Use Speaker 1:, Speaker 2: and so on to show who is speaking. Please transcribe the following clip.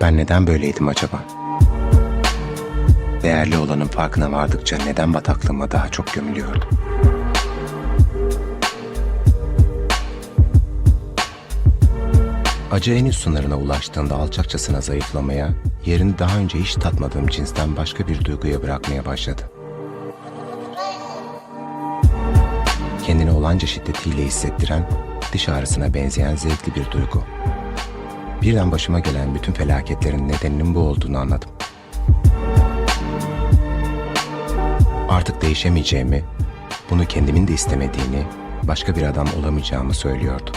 Speaker 1: Ben neden böyleydim acaba? Değerli olanın farkına vardıkça neden bataklığıma daha çok gömülüyordum? Acı en üst sınırına ulaştığında alçakçasına zayıflamaya, yerini daha önce hiç tatmadığım cinsten başka bir duyguya bırakmaya başladı. Kendini olanca şiddetiyle hissettiren, diş ağrısına benzeyen zevkli bir duygu. Birden başıma gelen bütün felaketlerin nedeninin bu olduğunu anladım. Artık değişemeyeceğimi, bunu kendimin de istemediğini, başka bir adam olamayacağımı söylüyordu.